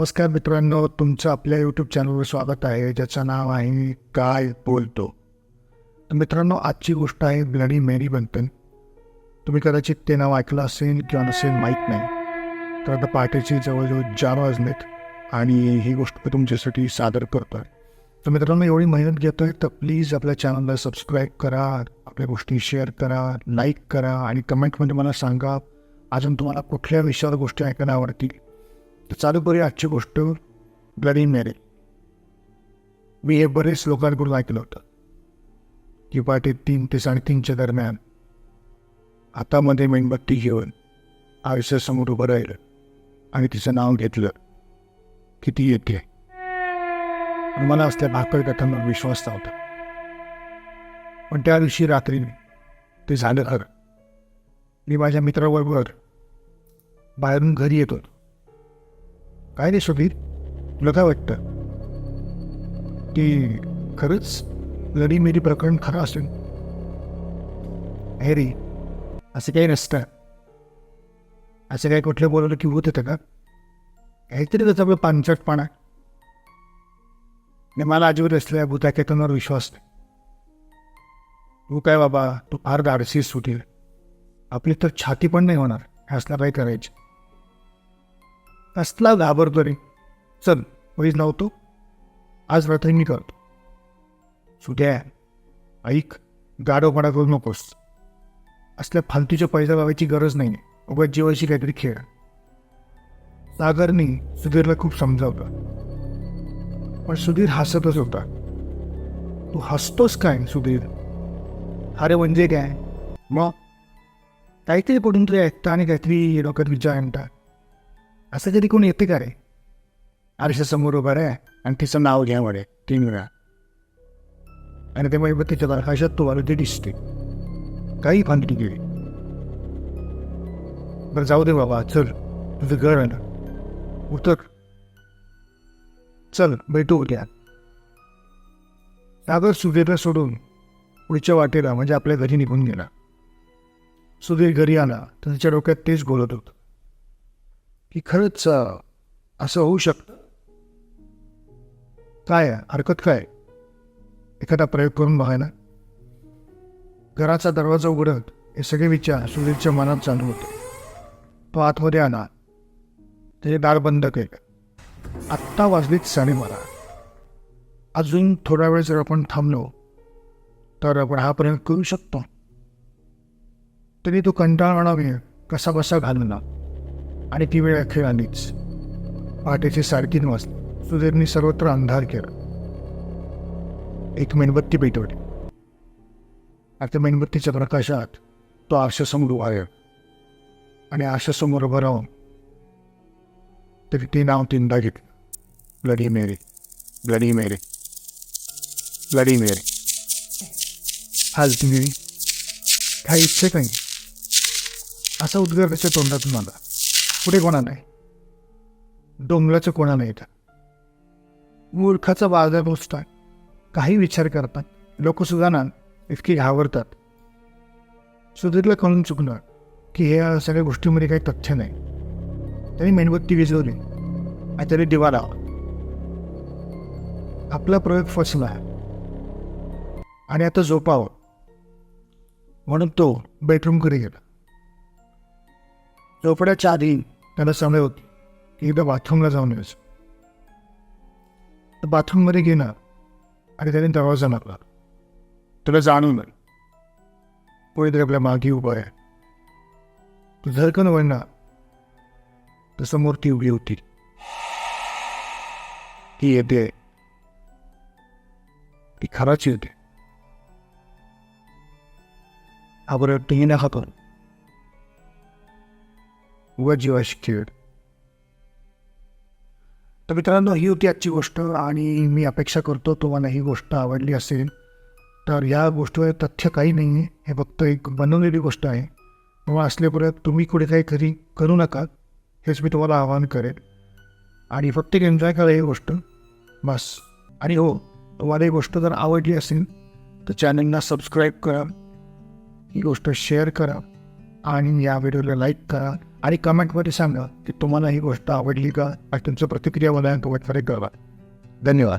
नमस्कार मित्रांनो तुमचं आपल्या यूट्यूब चॅनलवर स्वागत आहे ज्याचं नाव आहे काय बोलतो. तर मित्रांनो आजची गोष्ट आहे ब्लडी मेरी बंतन. तुम्ही कदाचित ते नाव ऐकलं असेल किंवा नसेल माहीत नाही. तर आता पहाटेचे जवळजवळ चार वाजलेत आणि ही गोष्ट मी तुमच्यासाठी सादर करतो आहे तर मित्रांनो एवढी मेहनत घेतो आहे तर प्लीज आपल्या चॅनलला सबस्क्राईब करा आपल्या गोष्टी शेअर करा लाईक करा आणि कमेंटमध्ये मला सांगा अजून तुम्हाला कुठल्या विषयावर गोष्टी ऐकायला आवडतील चालू करूया आजची गोष्ट गरीब मेरे. मी हे बरेच लोकांकडून ऐकलं होतं. की पहाटे तीन ते साडेतीनच्या दरम्यान हातामध्ये मेणबत्ती घेऊन आयुष्यासमोर उभं राहिलं आणि तिचं नाव घेतलं किती येते. मला असल्या भाकड कथांवर विश्वास नव्हता. पण त्या दिवशी रात्री ते झालं खरं. मी माझ्या मित्राबरोबर बाहेरून घरी येतो काय रे सुधीर तुला काय वाटतं? की खरंच लढी मेरी प्रकरण खरं असेल? अरे असं काही नसतं. असं काही कुठलं बोलवलं की होत येतं का? काहीतरी त्याचा आपलं पानचटपणा नाही मला अजिबात असल्या भूताकेतनावर विश्वास नाही. तू काय बाबा तू फार धाडसीस सुटील आपली तर छाती पण नाही होणार. असला काही करायची. कसला घाबरतो रे. चल पैस लावतो. आज रात्री मी करतो. सुद्या ऐक गाडोपाडा करू नकोस. असल्या फालतूच्या पैसा लावायची गरज नाही उगा जीवाशी काहीतरी खेळ. सागरने सुधीरला खूप समजावलं. पण सुधीर हसतच होता. तू हसतोस काय सुधीर? अरे म्हणजे काय? मग? काहीतरी पडून तरी ऐकता आणि काहीतरी डोक्यात विचार आणतात. असं कधी कोणी येते का रे? आरशासमोर उभा रे आणि तिचं नाव घ्या म्हणे तीन वेळा. आणि ते मग तिच्या आकाशात तुम्हाला ते दिसते. काही फांदी गेली बरं जाऊ दे बाबा चल. तुझं घर आहे ना. उतर. चल भेटू उद्या. सागर सुधीरला सोडून पुढच्या वाटेला म्हणजे आपल्या घरी निघून गेला. सुधीर घरी आला तर त्याच्या डोक्यात तेच बोलत होतं. की खरंच असं होऊ शकतं. काय हरकत काय एखादा प्रयोग करून बघायला घराचा दरवाजा उघडत हे सगळे विचार सुधीरच्या मनात चालू होते. तो आतमध्ये आला. त्याचे दार बंद केलं. आत्ता वाजलीत साडेबारा. अजून थोडा वेळ जर आपण थांबलो तर आपण हा प्रयोग करू शकतो. तरी तो कंटाळवाणा वेळ कसा बसा घालला आणि ती वेळ अखेर आलीच. पहाटेची साडेतीन वाजले. सुधीरनी सर्वत्र अंधार केला. एक मेणबत्ती पेटवली. आता मेणबत्तीच्या प्रकाशात तो आशासमोर उभा आणि आशासमोर उभं राहून तरी ते नाव तीनदा घेतलं. Bloody Mary bloody Mary bloody Mary हाल तुम्ही काही इच्छा काही असा उद्गार त्याच्या तोंडातून आला? पुढे कोणा नाही. डोंगराचं कोणा नाही इथं. मूर्खाचा बाजार पोचतात काही विचार करतात. लोक सुद्धा ना इतकी घाबरतात. सुधीरला कळून चुकणार की हे सगळ्या गोष्टीमध्ये काही तथ्य नाही. त्यांनी मेणबत्ती विजवली. आणि त्याने दिवा लावला. आपला प्रयोग फसला. आणि आता झोपावं. म्हणून तो बेडरूमकडे गेला. झोपड्याच्या आधी त्याला सवय होती की एकदा बाथरूमला जाऊन यायचं. तर बाथरूममध्ये गेला आणि त्याने दरवाजा लागला तुला जाणून कोणीतरी आपल्या मागे उभा आहे. तू झरकन वळणार तर समोर ती उभी होती. ती येते. ती खराची येते. आपण बरं ती नका करू उगा जीवाशी खेळ. तर मित्रांनो ही होती आजची गोष्ट आणि मी अपेक्षा करतो तुम्हाला ही गोष्ट आवडली असेल तर या गोष्टीवर तथ्य काही नाही आहे. हे फक्त एक बनवलेली गोष्ट आहे. किंवा असल्यापर्यंत तुम्ही कुठे काही खरी करू नका हेच मी तुम्हाला आवाहन करेन. आणि फक्त एक एन्जॉय करा ही गोष्ट. बस. आणि हो तुम्हाला ही गोष्ट जर आवडली असेल तर चॅनलला सबस्क्राईब करा. ही गोष्ट शेअर करा. आणि या व्हिडिओला लाईक करा. आणि कमेंटमध्ये सांगा की तुम्हाला ही गोष्ट आवडली का आणि तुमचं प्रतिक्रिया मला कमेंटमध्ये कळवा. धन्यवाद.